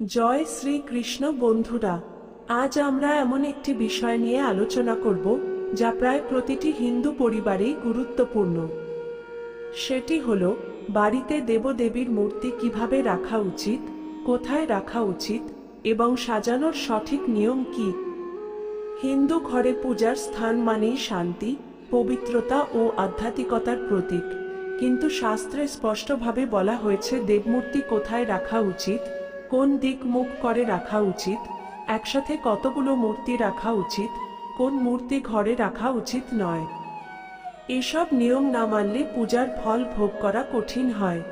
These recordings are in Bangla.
জয় শ্রীকৃষ্ণ বন্ধুরা, আজ আমরা এমন একটি বিষয় নিয়ে আলোচনা করব, যা প্রায় প্রতিটি হিন্দু পরিবারেই গুরুত্বপূর্ণ। সেটি হল, বাড়িতে দেবদেবীর মূর্তি কীভাবে রাখা উচিত, কোথায় রাখা উচিত, এবং সাজানোর সঠিক নিয়ম কি। হিন্দু ঘরে পূজার স্থান মানেই শান্তি, পবিত্রতা ও আধ্যাত্মিকতার প্রতীক। কিন্তু শাস্ত্রে স্পষ্টভাবে বলা হয়েছে, দেবমূর্তি কোথায় রাখা উচিত কোন দিক মুখ করে রাখা উচিত? একসাথে কতগুলো মূর্তি রাখা উচিত? কোন মূর্তি ঘরে রাখা উচিত নয়? এসব নিয়ম না মানলে পূজার ফল ভোগ করা কঠিন হয়।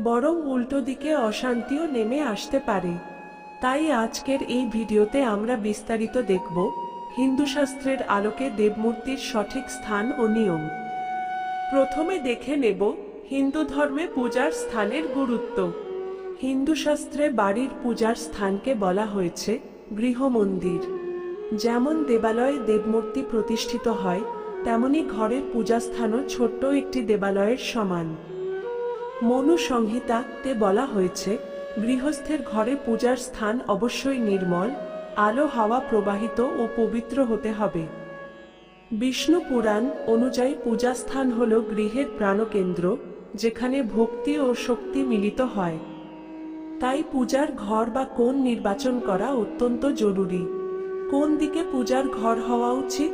বরং উল্টো দিকে অশান্তিও নেমে আসতে পারে। তাই আজকের এই ভিডিওতে আমরা বিস্তারিত দেখব হিন্দু শাস্ত্রের আলোকে দেবমূর্তির সঠিক স্থান ও নিয়ম। প্রথমে দেখে নেব হিন্দু ধর্মে পূজার স্থানের গুরুত্ব। হিন্দু শাস্ত্রে বাড়ির পূজার স্থানকে বলা হয়েছে গৃহমন্দির। যেমন দেবালয়ে দেবমূর্তি প্রতিষ্ঠিত হয়, তেমনি ঘরের পূজাস্থানও ছোট্ট একটি দেবালয়ের সমান। মনু সংহিতাতে বলা হয়েছে, গৃহস্থের ঘরে পূজার স্থান অবশ্যই নির্মল, আলো হাওয়া প্রবাহিত ও পবিত্র হতে হবে। বিষ্ণু পুরাণ অনুযায়ী পূজাস্থান হল গৃহের প্রাণকেন্দ্র, যেখানে ভক্তি ও শক্তি মিলিত হয়। তাই পূজার ঘর বা কোন নির্বাচন করা অত্যন্ত জরুরি। কোন দিকে পূজার ঘর হওয়া উচিত?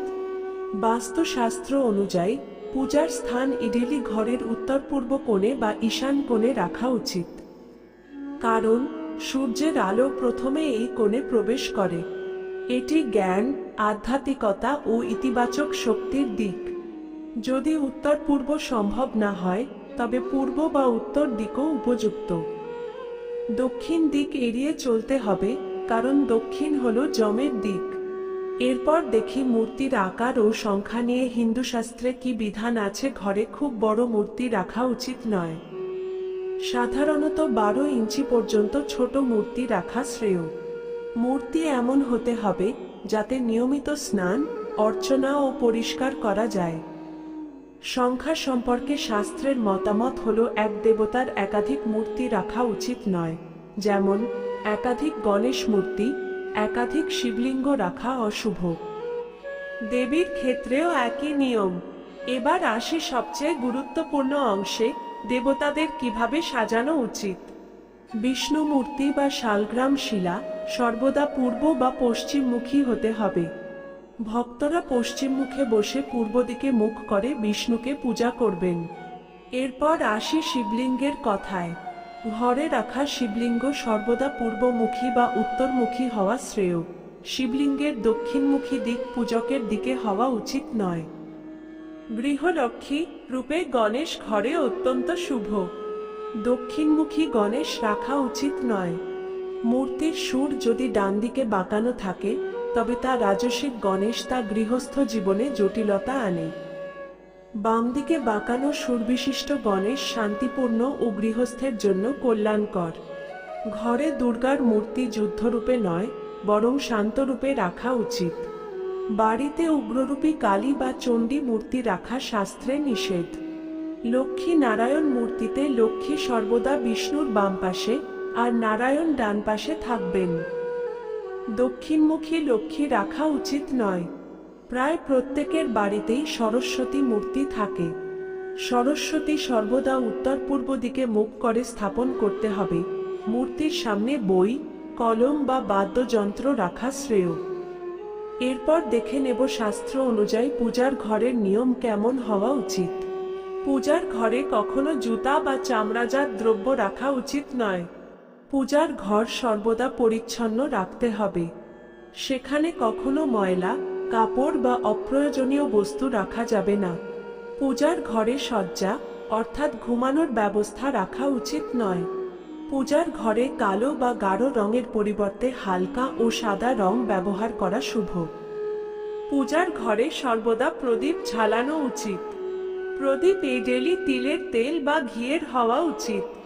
বাস্তুশাস্ত্র অনুযায়ী, পূজার স্থান ইডেলি ঘরের উত্তর পূর্ব কোণে বা ঈশান কোণে রাখা উচিত। কারণ, সূর্যের আলো প্রথমে এই কোণে প্রবেশ করে। এটি জ্ঞান, আধ্যাত্মিকতা ও ইতিবাচক শক্তির দিক। যদি উত্তর পূর্ব সম্ভব না হয়, তবে পূর্ব বা উত্তর দিকও উপযুক্ত। দক্ষিণ দিক এড়িয়ে চলতে হবে, কারণ দক্ষিণ হল জমের দিক। এরপর দেখি মূর্তির আকার ও সংখ্যা নিয়ে হিন্দু শাস্ত্রে কি বিধান আছে ঘরে খুব বড় মূর্তি রাখা উচিত নয়। সাধারণত বারো ইঞ্চি পর্যন্ত ছোট মূর্তি রাখা শ্রেয়। মূর্তি এমন হতে হবে, যাতে নিয়মিত স্নান, অর্চনা ও পরিষ্কার করা যায়। সংখ্যা সম্পর্কে শাস্ত্রের মতামত হল, এক দেবতার একাধিক মূর্তি রাখা উচিত নয়। যেমন, একাধিক গণেশ মূর্তি, একাধিক শিবলিঙ্গ রাখা অশুভ। দেবীর ক্ষেত্রেও একই নিয়ম। এবার আসি সবচেয়ে গুরুত্বপূর্ণ অংশে, দেবতাদের কীভাবে সাজানো উচিত। বিষ্ণু মূর্তি বা শালগ্রাম শিলা সর্বদা পূর্ব বা পশ্চিমমুখী হতে হবে। ভক্তরা পশ্চিম মুখে বসে পূর্ব দিকে মুখ করে বিষ্ণুকে পূজা করবেন। এরপর আসি শিবলিঙ্গের কথায়। ঘরে রাখা শিবলিঙ্গ সর্বদা পূর্বমুখী বা উত্তরমুখী হওয়া শ্রেয়। শিবলিঙ্গের দক্ষিণমুখী দিক পূজকের দিকে হওয়া উচিত নয়। গৃহলক্ষ্মী রূপে গণেশ ঘরে অত্যন্ত শুভ। দক্ষিণমুখী গণেশ রাখা উচিত নয়। মূর্তির সুর যদি ডান দিকে বাঁকানো থাকে তবে তা রাজসিক গণেশ তা গৃহস্থ জীবনে জটিলতা আনে। বাম দিকে বাঁকানো সুরবিশিষ্ট গণেশ শান্তিপূর্ণ ও গৃহস্থের জন্য কল্যাণকর। ঘরে দুর্গার মূর্তি যুদ্ধরূপে নয়, বরং শান্তরূপে রাখা উচিত। বাড়িতে উগ্ররূপী কালী বা চণ্ডী মূর্তি রাখা শাস্ত্রে নিষেধ। লক্ষ্মী নারায়ণ মূর্তিতে লক্ষ্মী সর্বদা বিষ্ণুর বাম পাশে আর নারায়ণ ডান পাশে থাকবেন। দক্ষিণমুখী লক্ষ্মী রাখা উচিত নয়। প্রায় প্রত্যেকের বাড়িতেই সরস্বতী মূর্তি থাকে। সরস্বতী সর্বদা উত্তর পূর্ব দিকে মুখ করে স্থাপন করতে হবে। মূর্তির সামনে বই, কলম বা বাদ্যযন্ত্র রাখা শ্রেয়। এরপর দেখে নেব শাস্ত্র অনুযায়ী পূজার ঘরের নিয়ম কেমন হওয়া উচিত। পূজার ঘরে কখনো জুতা বা চামড়াজাত দ্রব্য রাখা উচিত নয়। পূজার ঘর সর্বদা পরিচ্ছন্ন রাখতে হবে। সেখানে কখনো ময়লা, কাপড় বা অপ্রয়োজনীয় বস্তু রাখা যাবে না। পূজার ঘরে সজ্জা অর্থাৎ ঘুমানোর ব্যবস্থা রাখা উচিত নয়। পূজার ঘরে কালো বা গাঢ় রঙের পরিবর্তে হালকা ও সাদা রং ব্যবহার করা শুভ। পূজার ঘরে সর্বদা প্রদীপ ঝালানো উচিত। প্রদীপ এই ডেলি তিলের তেল বা ঘিয়ের হওয়া উচিত।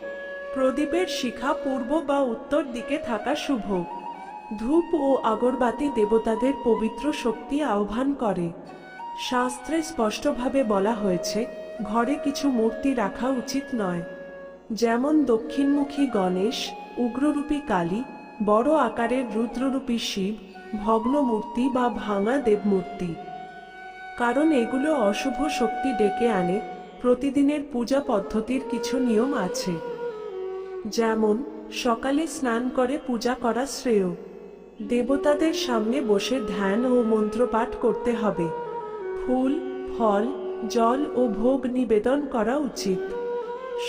প্রদীপের শিখা পূর্ব বা উত্তর দিকে থাকা শুভ। ধূপ ও আগরবাতি দেবতাদের পবিত্র শক্তি আহ্বান করে। শাস্ত্রে স্পষ্টভাবে বলা হয়েছে, ঘরে কিছু মূর্তি রাখা উচিত নয়। যেমন দক্ষিণমুখী গণেশ, উগ্ররূপী কালী, বড় আকারের রুদ্ররূপী শিব ভগ্ন মূর্তি বা ভাঙা দেবমূর্তি। কারণ এগুলো অশুভ শক্তি ডেকে আনে, প্রতিদিনের পূজা পদ্ধতির কিছু নিয়ম আছে। যেমন, সকালে স্নান করে পূজা করা শ্রেয়। দেবতাদের সামনে বসে ধ্যান ও মন্ত্রপাঠ করতে হবে। ফুল, ফল, জল ও ভোগ নিবেদন করা উচিত।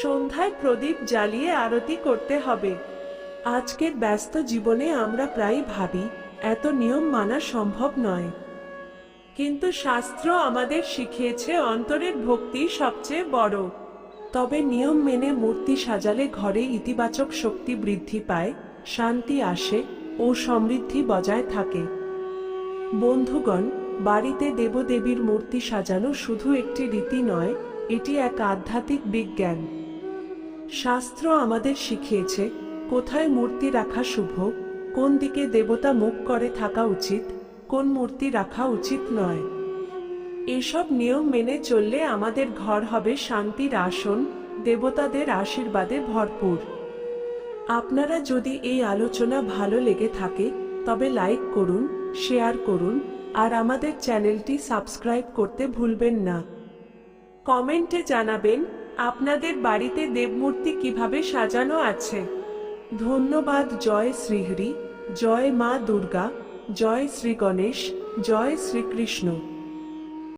সন্ধ্যায় প্রদীপ জ্বালিয়ে আরতি করতে হবে। আজকের ব্যস্ত জীবনে আমরা প্রায় ভাবি, এত নিয়ম মানা সম্ভব নয়। কিন্তু শাস্ত্র আমাদের শিখিয়েছে অন্তরের ভক্তি সবচেয়ে বড়। তবে নিয়ম মেনে মূর্তি সাজালে ঘরে ইতিবাচক শক্তি বৃদ্ধি পায়, শান্তি আসে ও সমৃদ্ধি বজায় থাকে। বন্ধুগণ, বাড়িতে দেবদেবীর মূর্তি সাজানো শুধু একটি রীতি নয়, এটি এক আধ্যাত্মিক বিজ্ঞান। শাস্ত্র আমাদের শিখিয়েছে, কোথায় মূর্তি রাখা শুভ, কোন দিকে দেবতা মুখ করে থাকা উচিত, কোন মূর্তি রাখা উচিত নয়। এসব নিয়ম মেনে চললে আমাদের ঘর হবে শান্তির আসন, দেবতাদের আশীর্বাদে ভরপুর। আপনারা যদি এই আলোচনা ভালো লেগে থাকে, তবে লাইক করুন, শেয়ার করুন, আর আমাদের চ্যানেলটি সাবস্ক্রাইব করতে ভুলবেন না। কমেন্টে জানাবেন, আপনাদের বাড়িতে দেবমূর্তি কীভাবে সাজানো আছে। ধন্যবাদ, জয় শ্রীহরি, জয় মা দুর্গা, জয় শ্রী গণেশ, জয় শ্রীকৃষ্ণ